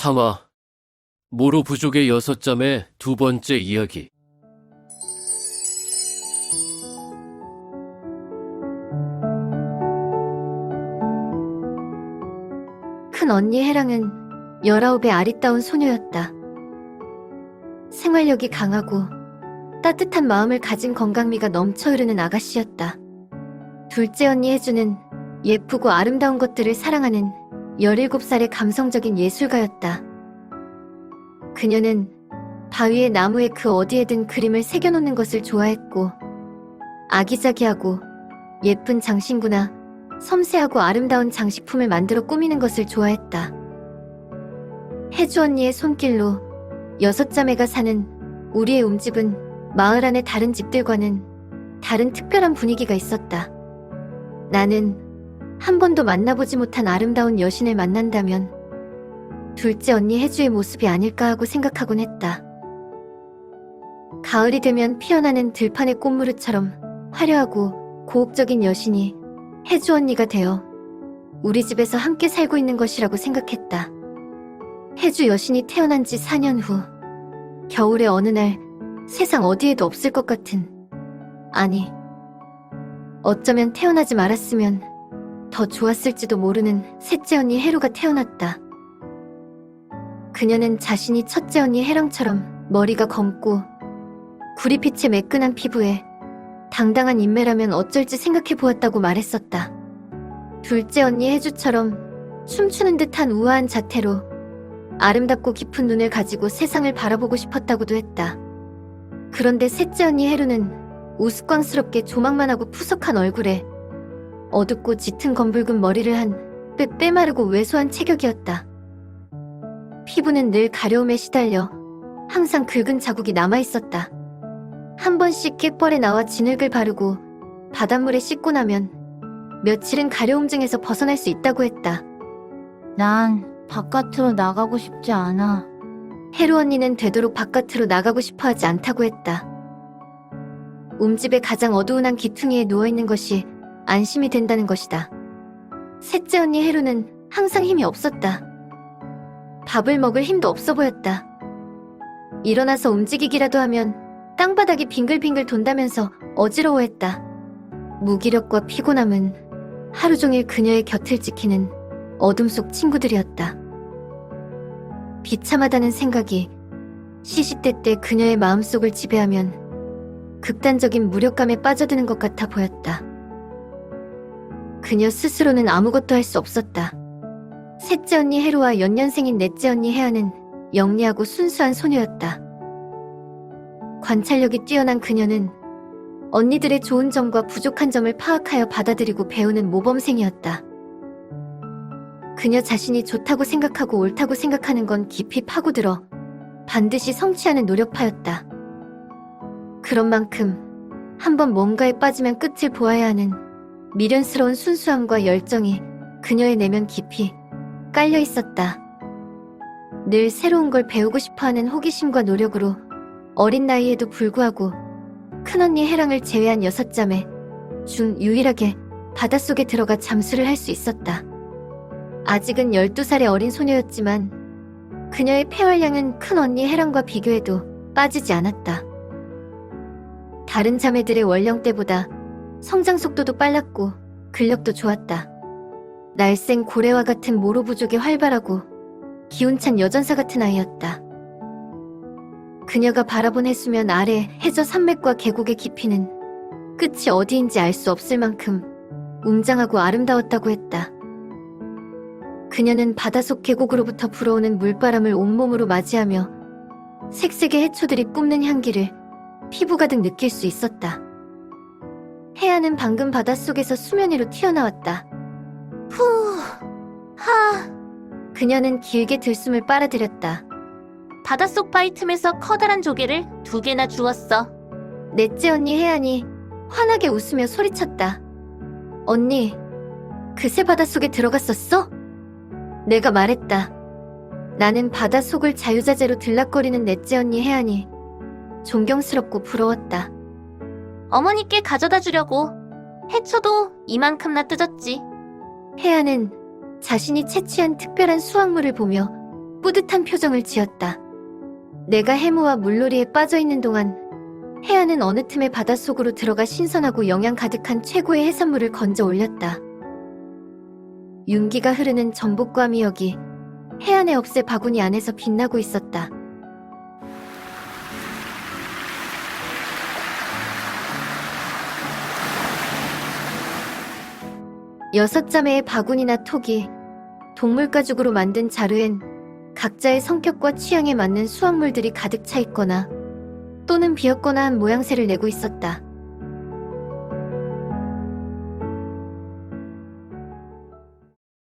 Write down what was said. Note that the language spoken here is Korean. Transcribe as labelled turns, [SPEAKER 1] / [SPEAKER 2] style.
[SPEAKER 1] 3화 모로 부족의 여섯 잠의 두 번째 이야기
[SPEAKER 2] 큰 언니 해랑은 19의 아리따운 소녀였다. 생활력이 강하고 따뜻한 마음을 가진 건강미가 넘쳐 흐르는 아가씨였다. 둘째 언니 혜주는 예쁘고 아름다운 것들을 사랑하는 17살의 감성적인 예술가였다. 그녀는 바위의 나무에 그 어디에든 그림을 새겨놓는 것을 좋아했고 아기자기하고 예쁜 장신구나 섬세하고 아름다운 장식품을 만들어 꾸미는 것을 좋아했다. 혜주 언니의 손길로 여섯 자매가 사는 우리의 움집은 마을 안의 다른 집들과는 다른 특별한 분위기가 있었다. 나는 한 번도 만나보지 못한 아름다운 여신을 만난다면 둘째 언니 혜주의 모습이 아닐까 하고 생각하곤 했다. 가을이 되면 피어나는 들판의 꽃무릇처럼 화려하고 고혹적인 여신이 혜주 언니가 되어 우리 집에서 함께 살고 있는 것이라고 생각했다. 혜주 여신이 태어난 지 4년 후, 겨울의 어느 날 세상 어디에도 없을 것 같은, 아니, 어쩌면 태어나지 말았으면 더 좋았을지도 모르는 셋째 언니 해루가 태어났다. 그녀는 자신이 첫째 언니 해랑처럼 머리가 검고 구리빛의 매끈한 피부에 당당한 인매라면 어쩔지 생각해 보았다고 말했었다. 둘째 언니 혜주처럼 춤추는 듯한 우아한 자태로 아름답고 깊은 눈을 가지고 세상을 바라보고 싶었다고도 했다. 그런데 셋째 언니 해루는 우스꽝스럽게 조망만 하고 푸석한 얼굴에 어둡고 짙은 검붉은 머리를 한 빼, 빼마르고 왜소한 체격이었다. 피부는 늘 가려움에 시달려 항상 긁은 자국이 남아있었다. 한 번씩 갯벌에 나와 진흙을 바르고 바닷물에 씻고 나면 며칠은 가려움증에서 벗어날 수 있다고 했다.
[SPEAKER 3] 난 바깥으로 나가고 싶지 않아.
[SPEAKER 2] 해루 언니는 되도록 바깥으로 나가고 싶어 하지 않다고 했다. 움집의 가장 어두운 한 기퉁이에 누워있는 것이 안심이 된다는 것이다. 셋째 언니 해루는 항상 힘이 없었다. 밥을 먹을 힘도 없어 보였다. 일어나서 움직이기라도 하면 땅바닥이 빙글빙글 돈다면서 어지러워했다. 무기력과 피곤함은 하루 종일 그녀의 곁을 지키는 어둠 속 친구들이었다. 비참하다는 생각이 시시때때 그녀의 마음속을 지배하면 극단적인 무력감에 빠져드는 것 같아 보였다. 그녀 스스로는 아무것도 할 수 없었다. 셋째 언니 해루와 연년생인 넷째 언니 혜아는 영리하고 순수한 소녀였다. 관찰력이 뛰어난 그녀는 언니들의 좋은 점과 부족한 점을 파악하여 받아들이고 배우는 모범생이었다. 그녀 자신이 좋다고 생각하고 옳다고 생각하는 건 깊이 파고들어 반드시 성취하는 노력파였다. 그런 만큼 한번 뭔가에 빠지면 끝을 보아야 하는 미련스러운 순수함과 열정이 그녀의 내면 깊이 깔려 있었다. 늘 새로운 걸 배우고 싶어 하는 호기심과 노력으로 어린 나이에도 불구하고 큰언니 해랑을 제외한 여섯 자매 중 유일하게 바닷속에 들어가 잠수를 할 수 있었다. 아직은 12살의 어린 소녀였지만 그녀의 폐활량은 큰언니 해랑과 비교해도 빠지지 않았다. 다른 자매들의 원령 때보다 성장 속도도 빨랐고 근력도 좋았다. 날쌘 고래와 같은 모로 부족이 활발하고 기운찬 여전사 같은 아이였다. 그녀가 바라본 해수면 아래 해저 산맥과 계곡의 깊이는 끝이 어디인지 알 수 없을 만큼 웅장하고 아름다웠다고 했다. 그녀는 바다 속 계곡으로부터 불어오는 물바람을 온몸으로 맞이하며 색색의 해초들이 뿜는 향기를 피부 가득 느낄 수 있었다. 해안은 방금 바닷속에서 수면 위로 튀어나왔다.
[SPEAKER 3] 후, 하,
[SPEAKER 2] 그녀는 길게 들숨을 빨아들였다.
[SPEAKER 3] 바닷속 바위 틈에서 커다란 조개를 두 개나 주웠어.
[SPEAKER 2] 넷째 언니 혜안이 환하게 웃으며 소리쳤다. 언니, 그새 바닷속에 들어갔었어? 내가 말했다. 나는 바닷속을 자유자재로 들락거리는 넷째 언니 혜안이 존경스럽고 부러웠다.
[SPEAKER 3] 어머니께 가져다 주려고. 해초도 이만큼나 뜯었지.
[SPEAKER 2] 혜안은 자신이 채취한 특별한 수확물을 보며 뿌듯한 표정을 지었다. 내가 해무와 물놀이에 빠져 있는 동안 해안은 어느 틈에 바닷속으로 들어가 신선하고 영양 가득한 최고의 해산물을 건져 올렸다. 윤기가 흐르는 전복과 미역이 해안의 업새 바구니 안에서 빛나고 있었다. 여섯 자매의 바구니나 톡이 동물 가죽으로 만든 자루엔 각자의 성격과 취향에 맞는 수확물들이 가득 차 있거나 또는 비었거나 한 모양새를 내고 있었다.